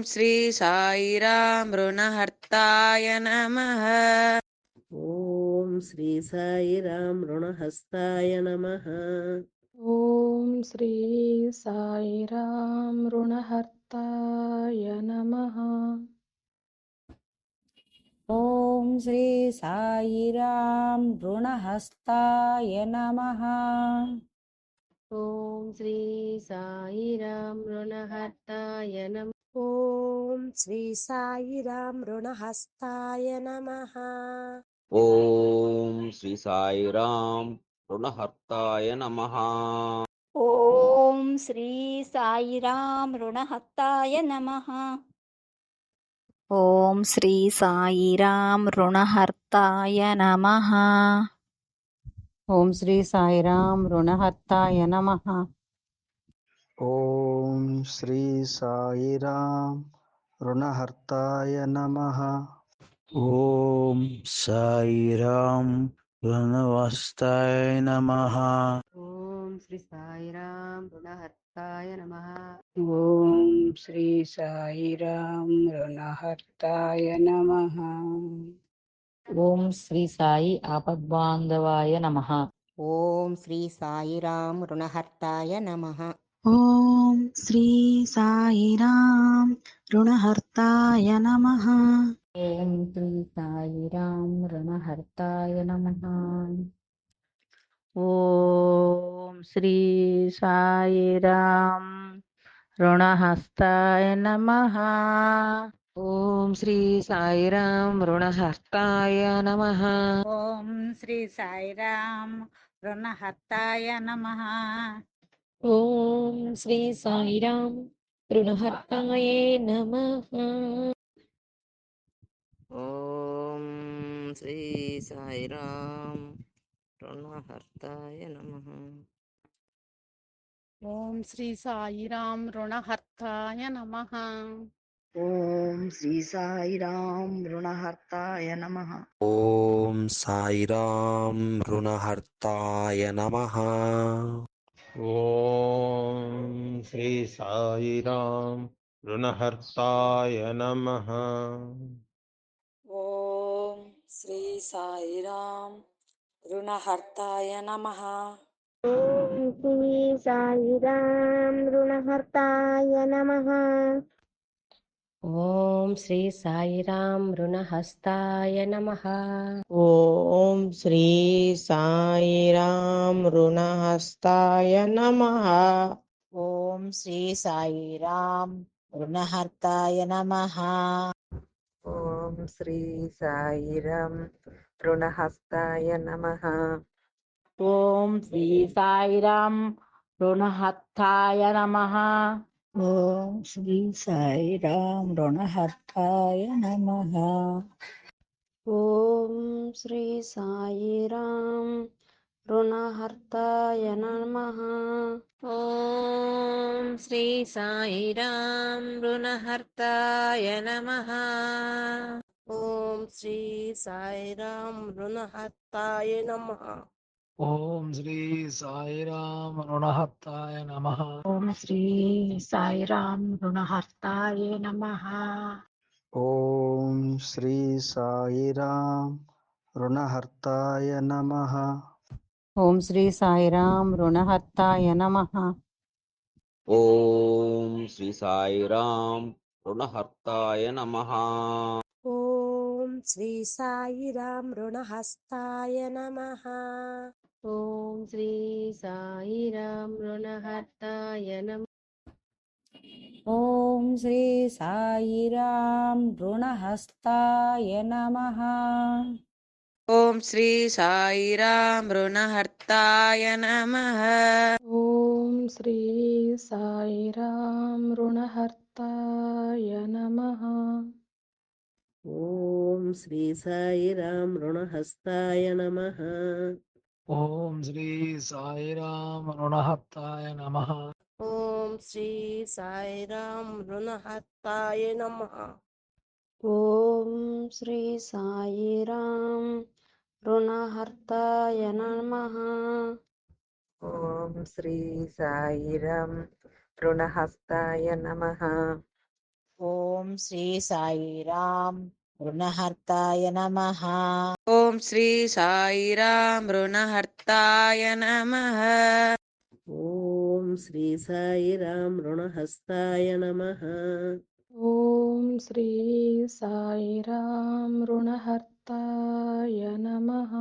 ఓం శ్రీ సాయిరాం రుణహర్తాయ నమ. ఓం శ్రీ సాయిరాం రుణహస్తాయ నమ. ఓం శ్రీ సాయిరాం రుణహర్తాయ నమ. ఓం శ్రీ సాయిరాం రుణహస్తాయ నమ. ఓం శ్రీ సాయిరాం రుణహర్తాయ నమ. ఓం శ్రీ సాయిరాం రుణహస్తాయ నమః. ఓం శ్రీ సాయిరామ్ రుణహర్తాయ నమః. ఓం శ్రీ సాయిరాం రుణహత్తాయ నమః. ఓం శ్రీ సాయిరాం రుణహర్తాయ నమః. ఓం శ్రీ సాయిరాం రుణహర్తాయ నమః. ఓం శ్రీ సాయిరాం రుణహర్తాయ నమః. ఓం సాయిరాం రుణవస్తాయ నమః. ఓం శ్రీ సాయిరాం రుణహర్తాయ నమః. ఓం శ్రీ సాయిరాం రుణహర్తాయ నమః. ఓం శ్రీ సాయి ఆపద్బాంధవాయ నమః. ఓం శ్రీ సాయిరాం రుణహర్తాయ నమః. ఓం శ్రీ సాయిరాం రుణహర్తాయ నమః. ఓం శ్రీ సాయిరాం రుణహర్తాయ నమః. ఓం శ్రీ సాయిరాం రుణహస్తాయ నమః. ఓం శ్రీ సాయిరామ్ రుణహర్తాయ నమః. ఓం శ్రీ సాయిరాం రుణహర్తాయ నమః. ఓం శ్రీ సాయిరాం రుణహర్తాయ నమః. ఓం శ్రీ సాయిరామ్ రుణహర్తాయ నమః. ఓం శ్రీ సాయిరాం రుణహర్తాయ నమః. ఓం శ్రీ సాయిరాం రుణహర్తాయ నమః. ఓం సాయిరామ్ రుణహర్తాయ నమః. ఓం శ్రీ సాయిరాం రుణహర్తాయ నమః. ఓం శ్రీ సాయిరాం రుణహర్తాయ నమః. ఓం శ్రీ సాయిరాం రుణహర్తాయ నమః. ఓం శ్రీ సాయిరాం రుణహస్తాయ నమః. ఓం శ్రీ సాయిరామ్ రుణహస్తాయ నమః. ఓం శ్రీ సాయిరాం రుణహర్తాయ నమః. ఓం శ్రీ సాయిరాం రుణహస్తాయ నమః. ఓం శ్రీ సాయిరాం రుణహర్తాయ నమః. ఓం శ్రీ సాయిరాం రుణహర్తాయ నమః ఓం శ్రీ సాయిరాం రుణహర్తాయ నమః ఓం శ్రీ సాయిరామ్ రుణహర్తాయ నమః ఓం శ్రీ సాయిరాం రుణహర్తాయ నమః ఓం శ్రీ సాయిరాం రుణహర్తాయ నమః. ఓం శ్రీ సాయిరాం రుణహర్తాయ నమః. ఓం శ్రీ సాయిరాం రుణహర్తాయ నమః. ఓం శ్రీ సాయిరాం రుణహర్తాయ నమః. ఓం శ్రీ సాయిరామ్ రుణహర్తాయ నమః. ఓం శ్రీ సాయిరాం రుణహస్తాయ నమః. శ్రీ సాయిరాం రుణహర్తాయ నమ. ఓం శ్రీ సాయిరాం రుణహస్తాయ నమః. ఓం శ్రీ సాయిరామ్ రుణహర్తాయ నమః. ఓం శ్రీ సాయిరాం రుణహర్తాయ నమః. ఓం శ్రీ సాయిరాం రుణహస్తాయ నమః. ఓం శ్రీ సాయిరాం రుణహర్తాయ నమః. ఓం శ్రీ సాయిరాం రుణహర్తాయ నమః. ఓం శ్రీ సాయిరాం రుణహర్తాయ నమః. ఓం శ్రీ సాయిరాం రుణహస్తాయ నమః. ఓం శ్రీ సాయిరామ్ రుణహర్తాయ నమః. ఓం శ్రీ సాయిరాం రుణహర్తాయ నమః. ఓం శ్రీ సాయిరాం రుణహస్తాయ నమః. ఓం శ్రీ సాయిరామ్ రుణహర్తాయ నమః.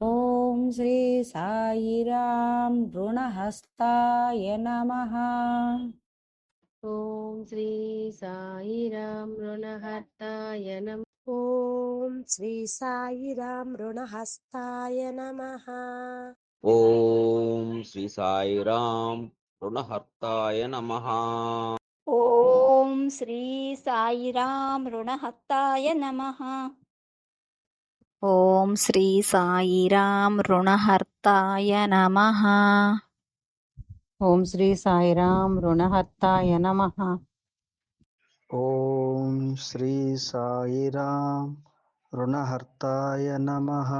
ఓం శ్రీ సాయిరామ్ రుణహస్తాయ నమః. ఓం శ్రీ సాయిరాం రుణహర్తాయ నమ ఓం శ్రీ సాయిరాం రుణహస్తాయ నమః ఓం శ్రీ సాయిరాం రుణహర్తాయ నమః ఓం శ్రీ సాయిరాం రుణహత్తాయ నమః ఓం శ్రీ సాయిరాం రుణహర్తాయ నమః ఓం శ్రీ సాయిరామ్ రుణహర్తాయ నమః. ఓం శ్రీ సాయిరామ్ రుణహర్తాయ నమః.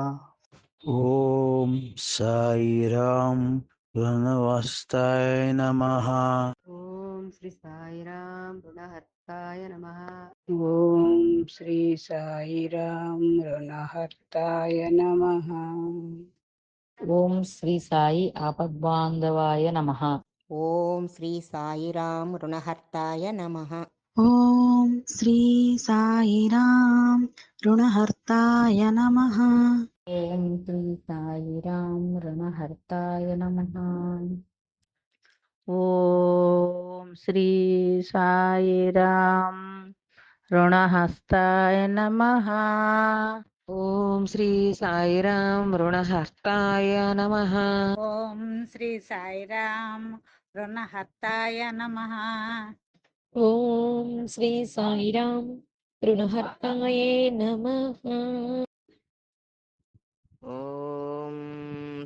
ఓం సాయిరామ్ రుణవస్తాయ నమః. ఓం శ్రీ సాయిరాం రుణహర్తాయ నమః. ఓం శ్రీ సాయిరామ్ రుణహర్తాయ నమః. ఓం శ్రీ సాయి ఆపద్బాంధవాయ నమః ఓం శ్రీ సాయిరాం రుణహర్తాయ నమః ఓం శ్రీ సాయిరాం రుణహర్తాయ నమః ఓం శ్రీ సాయిరామ్ రుణహర్తాయ నమః ఓం శ్రీ సాయిరాం రుణహస్తాయ నమః ఓం శ్రీ సాయిరాం రుణహర్తాయ నమః. ఓం శ్రీ సాయిరాం రుణహత్తాయ నమః. ఓం శ్రీ సాయిరాం రుణహర్తాయ నమః. ఓం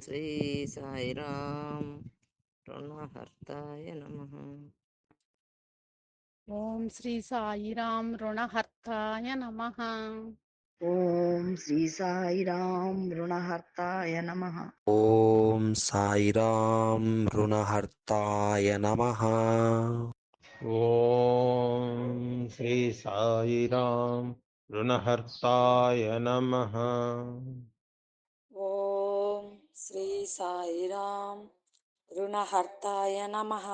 శ్రీ సాయిరాం రుణహర్తాయ నమః. ఓం శ్రీ సాయిరామ్ రుణహర్తాయ నమః. ఓం శ్రీ సాయిరాం రుణహర్తాయ నమః. ఓం సాయిరాం రుణహర్తాయ నమః. ఓం శ్రీ సాయిరాం రుణహర్తాయ నమః. ఓం శ్రీ సాయిరాం రుణహర్తాయ నమః.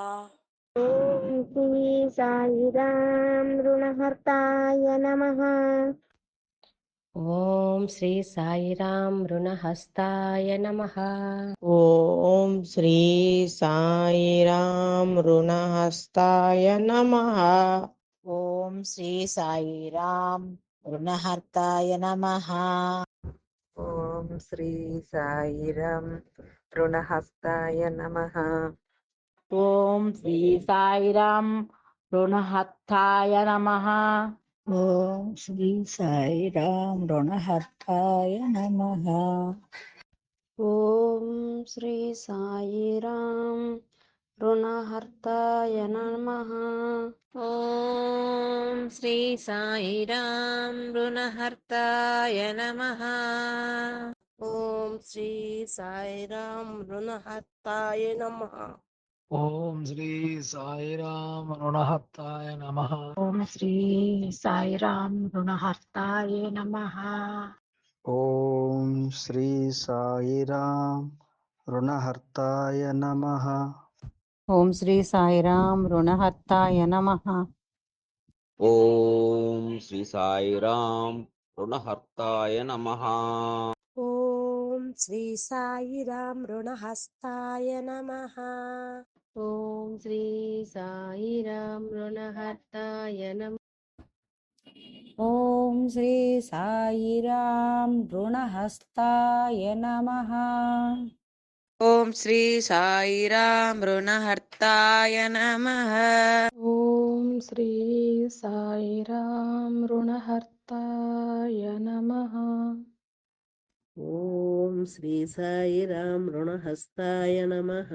ఓం శ్రీ సాయిరాం రుణహర్తాయ నమః. ఓం శ్రీ సాయిరాం రుణహస్తాయ నమః. ఓం శ్రీ సాయిరాం రుణహస్తాయ నమః. ఓం శ్రీ సాయిరామ్ రుణహర్తాయ నమః. ఓం శ్రీ సాయిరాం రుణహస్తాయ నమః. ఓం శ్రీ సాయిరాం రుణహర్తాయ నమః. ఓం శ్రీ సాయిరాం రుణహర్తాయ నమః. ఓం శ్రీ సాయిరాం రుణహర్తాయ నమః. ఓం శ్రీ సాయిరాం రుణహర్తాయ నమః. ఓం శ్రీ సాయిరాం రుణహర్తాయ నమః. ఓం శ్రీ సాయిరామ్ రుణహర్తాయ నమః. ఓం శ్రీ సాయిరాం రుణహర్తాయ నమః. ఓం శ్రీ సాయిరామ్ రుణహర్తాయ నమః. ఓం శ్రీ సాయిరామ్ రుణహర్తాయ నమః. ఓం శ్రీ సాయిరాం రుణహర్తాయ నమః. శ్రీ సాయిరాం రుణహస్తాయ నమః. ఓం శ్రీ సాయిరాం రుణహర్తాయ నమః. ఓం శ్రీ సాయిరామ్ రుణహస్తాయ నమః. ఓం శ్రీ సాయిరాం రుణహర్తాయ నమః. ఓం శ్రీ సాయిరామ్ రుణహర్తాయ నమః. ఓం శ్రీ సాయిరాం రుణహస్తాయ నమః.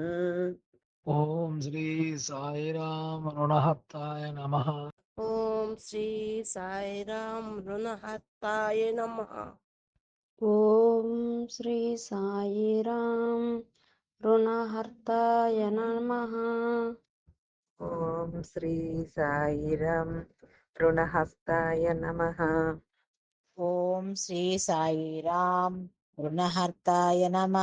ఓం శ్రీ సాయిరామ్ రుణహర్తాయ నమః. ఓం శ్రీ సాయిరాం రుణహర్తాయ నమః. ఓం శ్రీ సాయిరాం రుణహర్తాయ నమః. ఓం శ్రీ సాయిరాం రుణహస్తాయ నమః. ఓం శ్రీ సాయిరాం రుణహర్తాయ నమ.